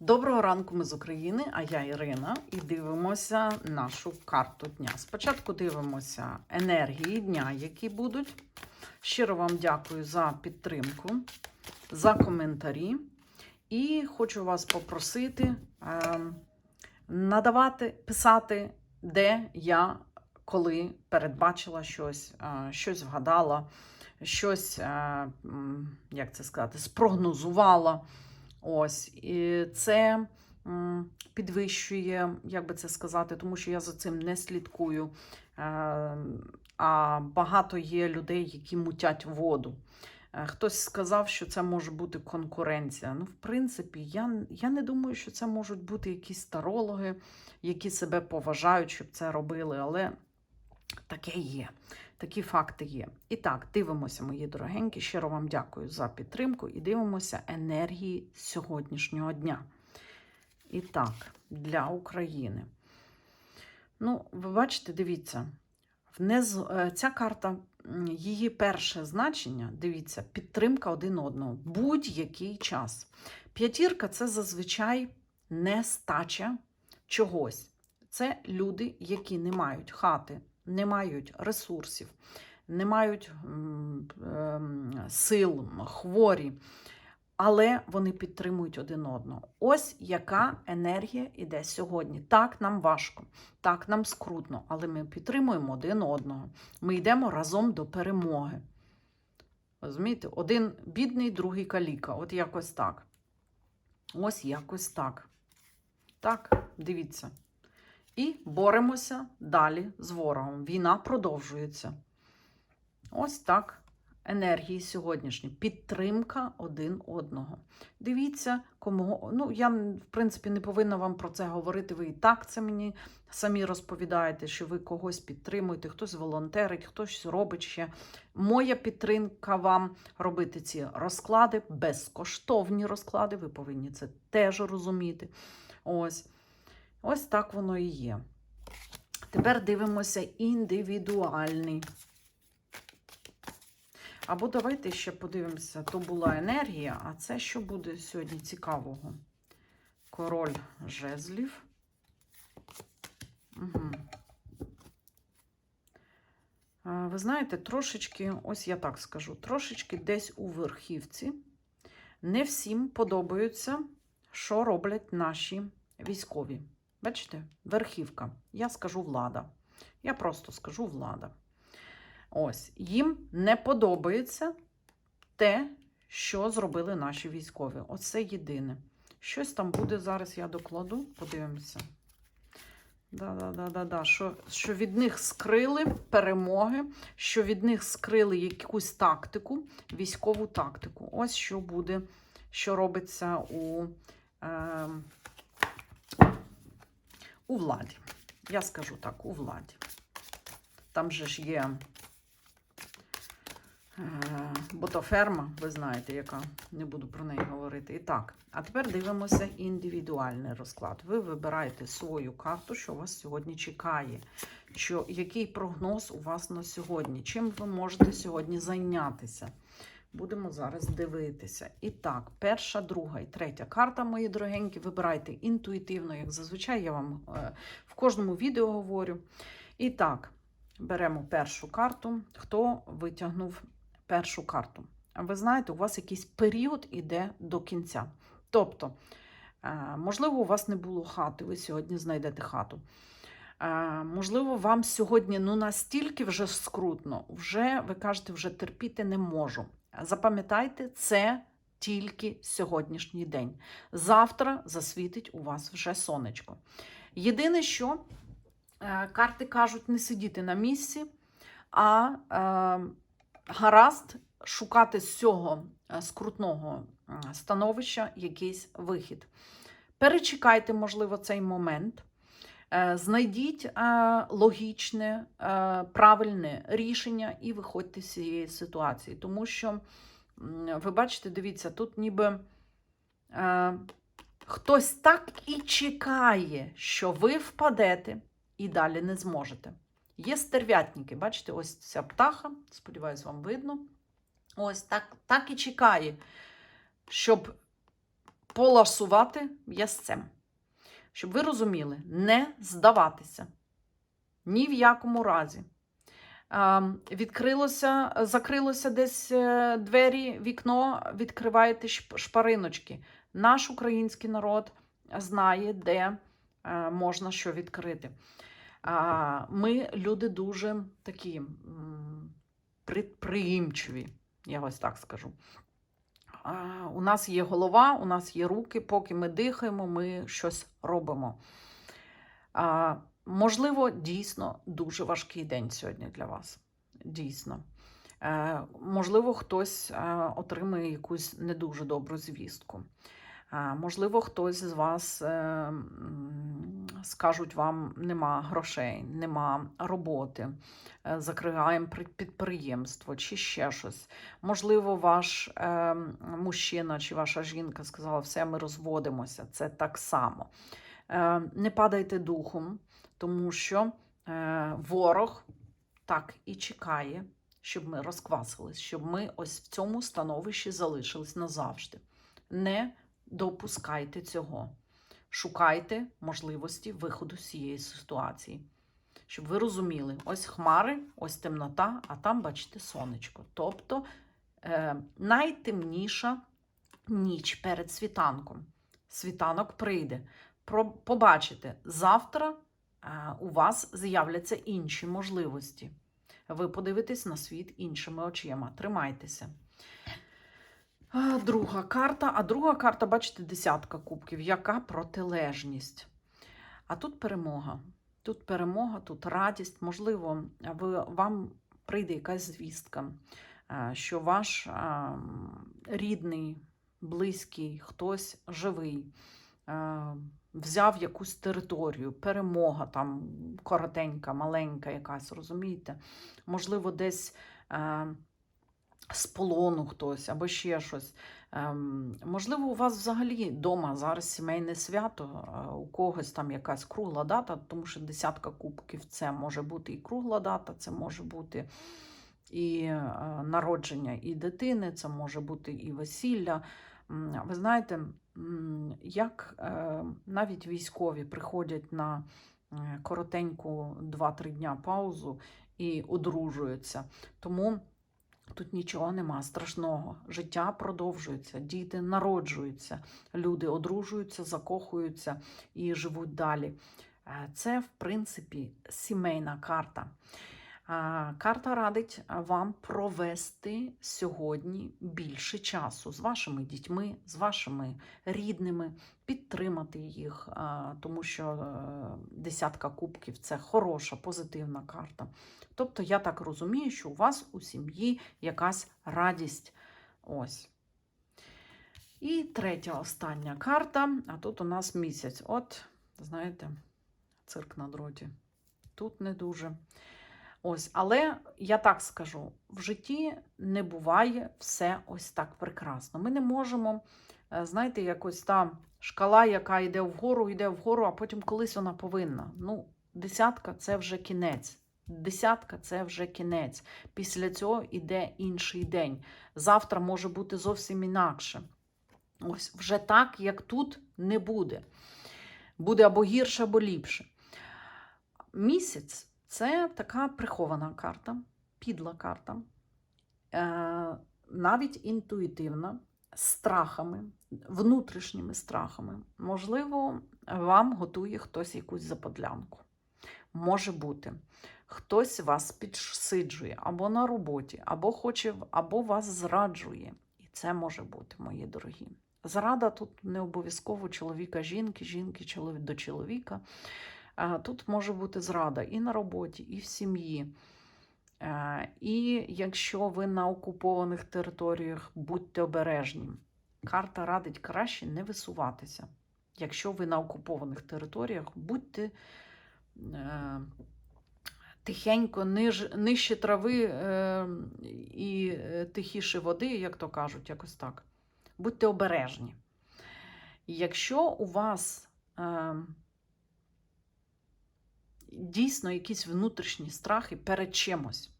Доброго ранку, ми з України, а я Ірина, і дивимося нашу карту дня. Спочатку дивимося енергії дня, які будуть. Щиро вам дякую за підтримку, за коментарі. І хочу вас попросити е, надавати, писати, де я коли передбачила щось, е, щось вгадала, щось, е, як це сказати, спрогнозувала. Ось, і це підвищує, як би це сказати, тому що я за цим не слідкую. Е, А багато є людей, які мутять воду. Е, Хтось сказав, що це може бути конкуренція. Ну, в принципі, я, я не думаю, що це можуть бути якісь старологи, які себе поважають, щоб це робили, але таке є. Такі факти є. І так, дивимося, мої дорогенькі. Щиро вам дякую за підтримку і дивимося енергії сьогоднішнього дня. І так, для України. Ну, ви бачите, дивіться, внизу е, ця карта, її перше значення, дивіться, підтримка один одного. Будь-який час. П'ятірка це зазвичай нестача чогось. Це люди, які не мають хати, не мають ресурсів, не мають ем, сил, хворі, але вони підтримують один одного. Ось яка енергія іде сьогодні. Так нам важко, так нам скрутно, але ми підтримуємо один одного. Ми йдемо разом до перемоги. Розумієте, один бідний, другий каліка. От якось так. Ось якось так. Так, дивіться. І боремося далі з ворогом. Війна продовжується. Ось так. Енергії сьогоднішні. Підтримка один одного. Дивіться, кому. Ну, я, в принципі, не повинна вам про це говорити. Ви і так це мені самі розповідаєте, що ви когось підтримуєте, хтось волонтерить, хтось робить ще. Моя підтримка вам робити ці розклади, безкоштовні розклади. Ви повинні це теж розуміти. Ось. Ось так воно і є. Тепер дивимося індивідуальний. Або давайте ще подивимося, то була енергія, а це що буде сьогодні цікавого? Король жезлів. Угу. Ви знаєте, трошечки, ось я так скажу, трошечки десь у верхівці. Не всім подобаються, що роблять наші військові. Бачите, верхівка. Я скажу влада. Я просто скажу влада. Ось, їм не подобається те, що зробили наші військові. Оце єдине. Щось там буде зараз, я докладу, подивимося. Да-да-да-да-да. Що, що від них скрили перемоги, що від них скрили якусь тактику, військову тактику. Ось що буде, що робиться у. Е, у владі. Я скажу так, у владі. Там же ж є е, ботоферма, ви знаєте, яка, не буду про неї говорити. І так, а тепер дивимося індивідуальний розклад. Ви вибираєте свою карту, що вас сьогодні чекає. Що, який прогноз у вас на сьогодні? Чим ви можете сьогодні зайнятися? Будемо зараз дивитися. І так, перша, друга і третя карта, мої дорогенькі, вибирайте інтуїтивно, як зазвичай я вам е, в кожному відео говорю. І так, беремо першу карту. Хто витягнув першу карту? Ви знаєте, у вас якийсь період іде до кінця. Тобто, е, можливо, у вас не було хати, ви сьогодні знайдете хату. Е, Можливо, вам сьогодні ну настільки вже скрутно, вже ви кажете, вже терпіти не можу. Запам'ятайте, це тільки сьогоднішній день. Завтра засвітить у вас вже сонечко. Єдине, що е, карти кажуть не сидіти на місці, а е, гаразд шукати з цього е, скрутного становища якийсь вихід. Перечекайте, можливо, цей момент. Е, Знайдіть е, логічне, е, правильне рішення і виходьте з цієї ситуації. Тому що, ви бачите, дивіться, тут ніби хтось так і чекає, що ви впадете і далі не зможете. Є стерв'ятники, бачите, ось ця птаха, сподіваюсь, вам видно. Ось так, так і чекає, щоб поласувати м'ясцем. Щоб ви розуміли, не здаватися. Ні в якому разі. Відкрилося, закрилося десь е, двері, вікно, відкриваєте шпариночки. Наш український народ знає, де е, можна що відкрити. Ми люди дуже такі предприимчиві, я ось так скажу. У нас є голова, у нас є руки, поки ми дихаємо, ми щось робимо. Можливо, дійсно дуже важкий день сьогодні для вас. Дійсно. Е, можливо, хтось е, отримає якусь не дуже добру звістку. Е, можливо, хтось з вас скажуть вам нема грошей, нема роботи, е, закриваємо підприємство чи ще щось. Можливо, ваш е, мужчина чи ваша жінка сказала, все, ми розводимося. Це так само. Е, не падайте духом, тому що е, ворог так і чекає, щоб ми розквасились, щоб ми ось в цьому становищі залишились назавжди. Не допускайте цього. Шукайте можливості виходу з цієї ситуації. Щоб ви розуміли, ось хмари, ось темнота, а там, бачите, сонечко. Тобто е, найтемніша ніч перед світанком. Світанок прийде. Побачите, завтра е, у вас з'являться інші можливості. Ви подивитесь на світ іншими очима. Тримайтеся. Друга карта. А друга карта, бачите, десятка кубків. Яка протилежність? А тут перемога. Тут перемога, тут радість. Можливо, ви, вам прийде якась звістка, е, що ваш е, рідний, близький, хтось живий. е, Взяв якусь територію, перемога там коротенька, маленька якась, розумієте? Можливо, десь з полону хтось або ще щось. Ем, можливо, у вас взагалі вдома зараз сімейне свято, у когось там якась кругла дата, тому що десятка кубків це може бути і кругла дата, це може бути і е, народження і дитини, це може бути і весілля. Ви знаєте, як е, навіть військові приходять на е, коротеньку 2-3 дня паузу і одружуються. Тому тут нічого нема страшного. Життя продовжується, діти народжуються, люди одружуються, закохуються і живуть далі. Е, Це, в принципі, сімейна карта. Карта радить вам провести сьогодні більше часу з вашими дітьми, з вашими рідними, підтримати їх, тому що е, десятка кубків це хороша, позитивна карта. Тобто, я так розумію, що у вас у сім'ї якась радість. Ось. І третя остання карта. А тут у нас місяць. От, знаєте, цирк на дроті. Тут не дуже. Ось, але я так скажу: в житті не буває все ось так прекрасно. Ми не можемо, е, знаєте, якось та шкала, яка йде вгору, йде вгору, а потім колись вона повинна. Ну, десятка це вже кінець. Десятка це вже кінець. Після цього йде інший день. Завтра може бути зовсім інакше. Ось вже так, як тут, не буде. Буде або гірше, або ліпше. Місяць це така прихована карта, підла карта, е, навіть інтуїтивна, страхами, внутрішніми страхами. Можливо, вам готує хтось якусь заподлянку. Може бути, хтось вас підсиджує або на роботі, або хоче, або вас зраджує. І це може бути, мої дорогі. Зрада тут не обов'язково чоловіка жінки, жінки до чоловіка. Тут може бути зрада і на роботі, і в сім'ї. І якщо ви на окупованих територіях, будьте обережні. Карта радить краще не висуватися. Якщо ви на окупованих територіях, будьте е, тихенько, ниж, нижче трави е, і тихіше води, як то кажуть, якось так. Будьте обережні. Якщо у вас е, дійсно якісь внутрішні страхи перед чимось.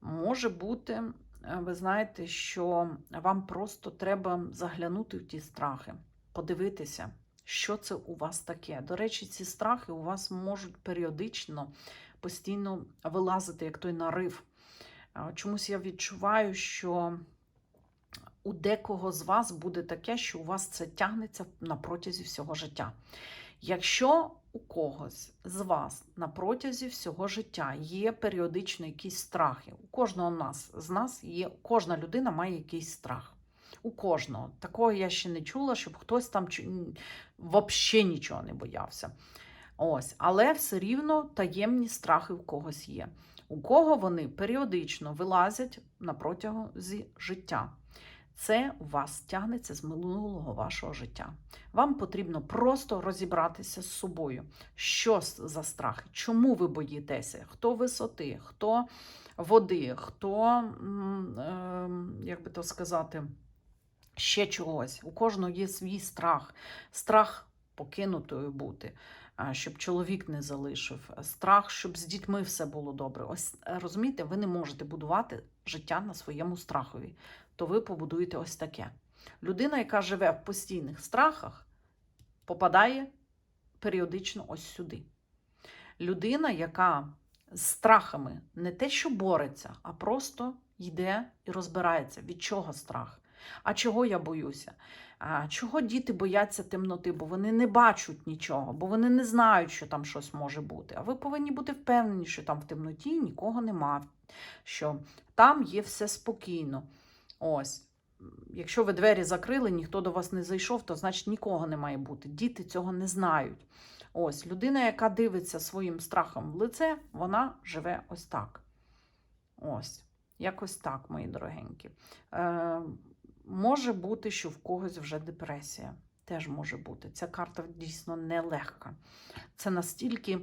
Може бути, е, ви знаєте, що вам просто треба заглянути в ті страхи. подивитися, що це у вас таке. До речі, ці страхи у вас можуть періодично постійно вилазити, як той нарив. Чомусь я відчуваю, що у декого з вас буде таке, що у вас це тягнеться на протязі всього життя. Якщо у когось з вас на протязі всього життя є періодично якісь страхи, у кожного нас, з нас є, кожна людина має якийсь страх. У кожного. Такого я ще не чула, щоб хтось там взагалі нічого не боявся. Ось, але все рівно таємні страхи у когось є. У кого вони періодично вилазять на протязі життя. Це у вас тягнеться з минулого вашого життя. Вам потрібно просто розібратися з собою. Що за страхи? Чому ви боїтеся? Хто висоти, хто води, хто, як би то сказати, ще чогось. У кожного є свій страх. Страх покинутою бути, щоб чоловік не залишив, страх, щоб з дітьми все було добре. Ось розумієте, ви не можете будувати життя на своєму страхові. То ви побудуєте ось таке. Людина, яка живе в постійних страхах, попадає періодично ось сюди. Людина, яка з страхами не те, що бореться, а просто йде і розбирається, від чого страх. А чого я боюся? А Чого діти бояться темноти? Бо вони не бачать нічого, бо вони не знають, що там щось може бути. А ви повинні бути впевнені, що там в темноті нікого нема, що там є все спокійно. Ось. Якщо ви двері закрили, ніхто до вас не зайшов, то значить нікого не має бути. Діти цього не знають. Ось, людина, яка дивиться своїм страхом в лице, вона живе ось так. Ось, якось так, мої дорогенькі. Е, Може бути, що в когось вже депресія. Теж може бути. Ця карта дійсно нелегка. Це настільки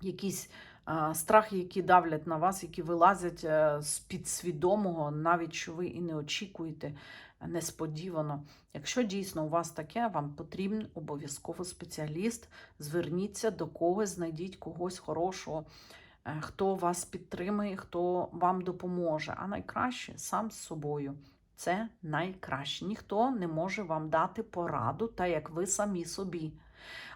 якісь а, страхи, які давлять на вас, які вилазять а, з підсвідомого, навіть що ви і не очікуєте несподівано. Якщо дійсно у вас таке, вам потрібен обов'язково спеціаліст. Зверніться до когось, знайдіть когось хорошого. е, Хто вас підтримує, хто вам допоможе, а найкраще сам з собою. Це найкраще. Ніхто не може вам дати пораду, так як ви самі собі.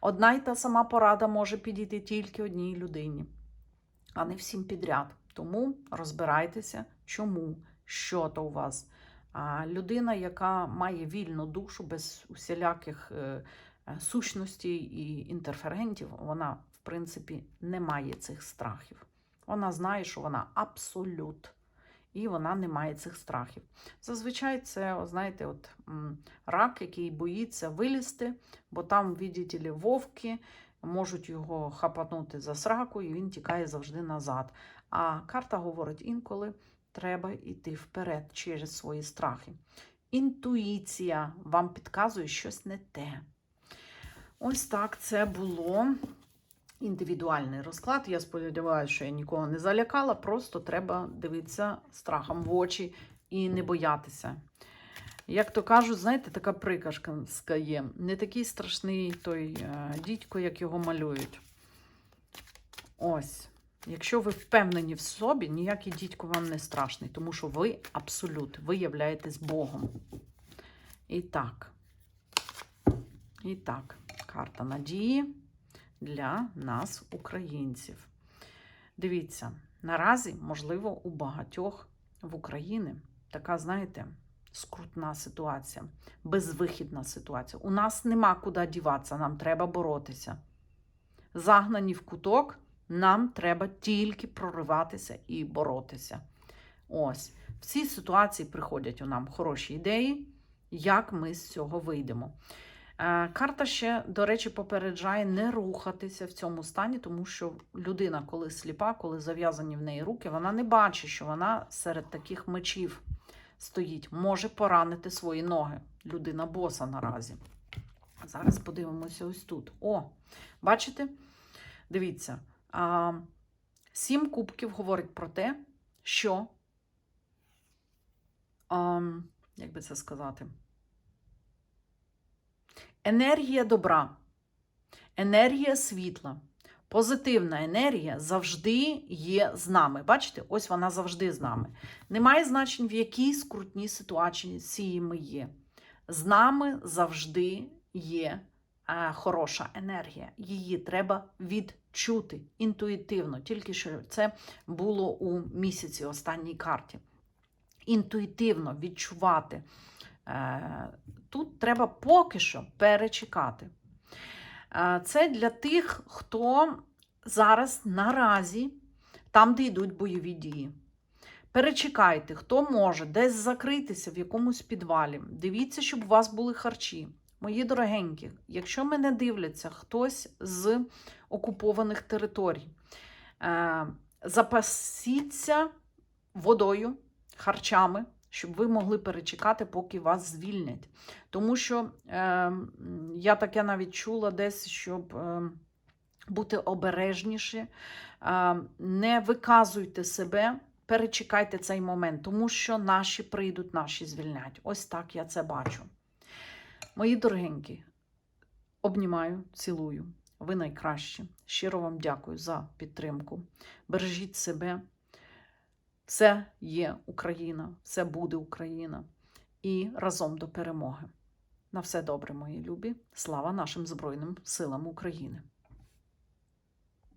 Одна й та сама порада може підійти тільки одній людині, а не всім підряд. Тому розбирайтеся, чому, що то у вас. А людина, яка має вільну душу без усіляких е, е, сущностей і інтерферентів, вона, в принципі, не має цих страхів. Вона знає, що вона абсолют і вона не має цих страхів. Зазвичай це, знаєте, от рак, який боїться вилізти, бо там, ли, вовки можуть його хапанути за сраку, і він тікає завжди назад. А карта говорить, інколи треба йти вперед через свої страхи. Інтуїція вам підказує щось не те. Ось так це було індивідуальний розклад. Я сподіваюся, що я нікого не залякала. Просто треба дивитися страхом в очі і не боятися. Як то кажуть, знаєте, така приказка є. Не такий страшний той е, дідько, як його малюють. Ось. Якщо ви впевнені в собі, ніякий дідько вам не страшний, тому що ви абсолют, ви являєтесь Богом. І так. І так, карта надії для нас, українців. Дивіться, наразі, можливо, у багатьох в Україні така, знаєте, скрутна ситуація, безвихідна ситуація. У нас нема куди діватися, нам треба боротися. Загнані в куток, нам треба тільки прориватися і боротися. Ось, в цій ситуації приходять у нам хороші ідеї, як ми з цього вийдемо. Е, карта ще, до речі, попереджає не рухатися в цьому стані, тому що людина, коли сліпа, коли зав'язані в неї руки, вона не бачить, що вона серед таких мечів стоїть, може поранити свої ноги. Людина боса наразі. Зараз подивимося ось тут. О, бачите? Дивіться, сім кубків говорить про те, що, як би це сказати, енергія добра, енергія світла, позитивна енергія завжди є з нами. Бачите, ось вона завжди з нами. Немає значень, в якій скрутній ситуації ми є. З нами завжди є е, хороша енергія. Її треба відчути інтуїтивно. Тільки що це було у місяці останній карті. Інтуїтивно відчувати. Е, Тут треба поки що перечекати. Е, Це для тих, хто зараз наразі там, де йдуть бойові дії. Перечекайте, хто може десь закритися в якомусь підвалі. Дивіться, щоб у вас були харчі. Мої дорогенькі, якщо мене дивляться хтось з окупованих територій, е, запасіться водою, харчами, щоб ви могли перечекати, поки вас звільнять. Тому що е, я таке навіть чула десь, щоб е, бути обережніше, е, не виказуйте себе, перечекайте цей момент, тому що наші прийдуть, наші звільнять. Ось так я це бачу. Мої дорогенькі, обнімаю, цілую. Ви найкращі. Щиро вам дякую за підтримку. Бережіть себе. Все є Україна, все буде Україна. І разом до перемоги. На все добре, мої любі. Слава нашим Збройним силам України!